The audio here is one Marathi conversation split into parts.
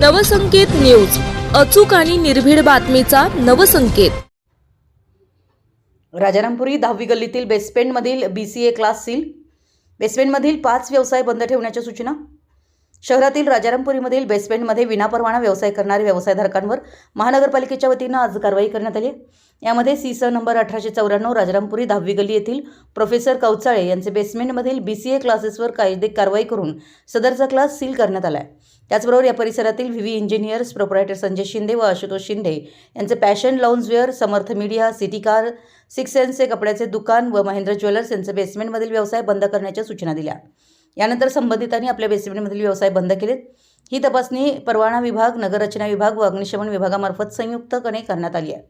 नवसंकेत न्यूज. अचूक आणि निर्भीड बातमीचा नवसंकेत. राजारामपुरी दहावी गल्लीतील बेसपेंटमधील B C A class seal. बेसमेंटमधील पाच व्यवसाय बंद ठेवण्याच्या सूचना. शहरातील राजारामपुरीमधील बेसमेंटमध्ये विनापरवाना व्यवसाय करणाऱ्या व्यवसायधारकांवर महानगरपालिकेच्या वतीनं आज कारवाई करण्यात आली यामध्ये सी स नंबर अठराशे चौऱ्याण्णव राजारामपुरी दहावी गल्ली येथील प्रोफेसर कवचाळे यांचे बेसमेंटमधील बी सी ए क्लासेसवर कायदे कारवाई करून सदरचा क्लास सील करण्यात आला आहे. त्याचबरोबर या परिसरातील V V engineers proprietor Sanjay Shinde व आशुतोष शिंदे यांचे passion loungewear Samarth media city car six सेन्सचे कपड्याचे दुकान व महेंद्र ज्वेलर्स यांचे बेसमेंटमधील व्यवसाय बंद करण्याच्या सूचना दिल्या. यानंतर संबंधितांनी आपल्या बेसमेंटमधील व्यवसाय बंद केलेत. ही तपासणी परवाना विभाग नगररचना विभाग व अग्निशमन विभागामार्फत संयुक्तपणे करण्यात आली आहे.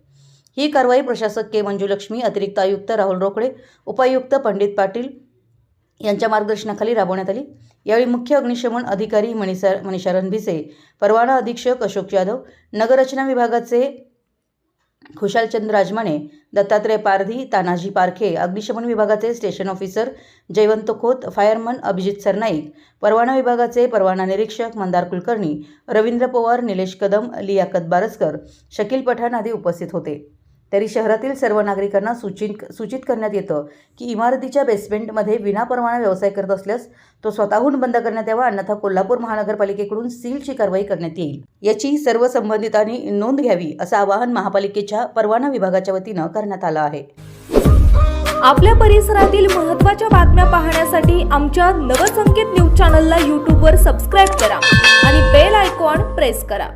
ही कारवाई प्रशासक के. मंजुलक्ष्मी अतिरिक्त आयुक्त राहुल रोकडे उपायुक्त पंडित पाटील यांच्या मार्गदर्शनाखाली राबवण्यात आली. यावेळी मुख्य अग्निशमन अधिकारी मणिसा मनीषा रणभिसे परवाना अधीक्षक अशोक यादव नगररचना विभागाचे खुशालचंद राजमाने दत्तात्रय पारधी तानाजी पारखे अग्निशमन विभागाचे station officer Jaywant Khot fireman Abhijit Sarnaik परवाना विभागाचे परवाना निरीक्षक मंदार कुलकर्णी रवींद्र पवार निलेश कदम लियाकत बारसकर शकील पठाण आदी उपस्थित होते. तरी शहरातील सर्व नागरिकांना सूचित सूचित करण्यात येतं की इमारतीच्या बेसमेंटमध्ये विनापरवाना व्यवसाय करत असल्यास तो स्वतःहून बंद करण्यात यावा अन्यथा कोल्हापूर महानगरपालिकेकडून सीलची कारवाई करण्यात येईल. याची सर्व संबंधितांनी नोंद घ्यावी असं आवाहन महापालिकेच्या परवाना विभागाच्या वतीनं करण्यात आलं आहे. आपल्या परिसरातील महत्त्वाच्या बातम्या पाहण्यासाठी आमच्या नवसंकेत न्यूज चॅनलला यूट्यूबवर सबस्क्राईब करा आणि बेल आयकॉन प्रेस करा.